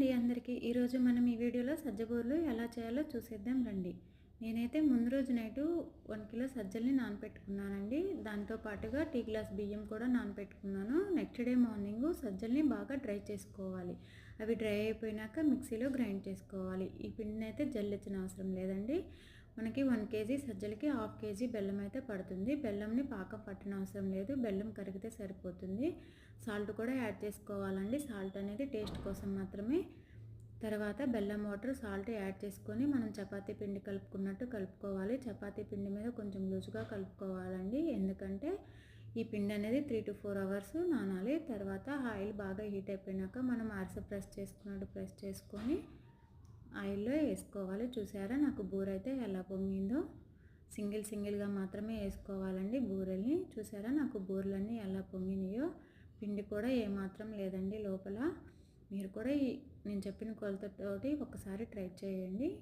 అండి అందరికీ. ఈరోజు మనం ఈ వీడియోలో సజ్జబూరలు ఎలా చేయాలో చూసేద్దాం రండి. నేనైతే ముందు రోజు నైటు వన్ కిలో సజ్జల్ని నానపెట్టుకున్నానండి. దాంతో పాటుగా టీ గ్లాస్ బియ్యం కూడా నానపెట్టుకున్నాను. నెక్స్ట్ డే మార్నింగ్ సజ్జల్ని బాగా డ్రై చేసుకోవాలి. అవి డ్రై అయిపోయినాక మిక్సీలో గ్రైండ్ చేసుకోవాలి. ఈ పిండిని అయితే జల్లించిన అవసరం లేదండి. మనకి వన్ కేజీ సజ్జలకి హాఫ్ కేజీ బెల్లం అయితే పడుతుంది. బెల్లంని పాకం పట్టిన అవసరం లేదు. బెల్లం కరిగితే సరిపోతుంది. సాల్ట్ కూడా యాడ్ చేసుకోవాలండి. సాల్ట్ అనేది టేస్ట్ కోసం మాత్రమే. తర్వాత బెల్లం వాటర్ సాల్ట్ యాడ్ చేసుకొని మనం చపాతీ పిండి కలుపుకున్నట్టు కలుపుకోవాలి. చపాతీ పిండి మీద కొంచెం లూజుగా కలుపుకోవాలండి. ఎందుకంటే ఈ పిండి అనేది త్రీ టు ఫోర్ అవర్స్ నానాలి. తర్వాత ఆయిల్ బాగా హీట్ అయిపోయినాక మనం అరస ప్రెస్ చేసుకున్నట్టు ప్రెస్ చేసుకొని ఆయిల్లో వేసుకోవాలి. చూసారా? నాకు బూర అయితే ఎలా పొంగిందో. సింగిల్ సింగిల్గా మాత్రమే వేసుకోవాలండి బూరెల్ని. చూసారా? నాకు బూరెలన్నీ ఎలా పొంగినాయో. పిండి కూడా ఏమాత్రం లేదండి లోపల. మీరు కూడా నేను చెప్పిన కొలతతోటి ఒకసారి ట్రై చేయండి.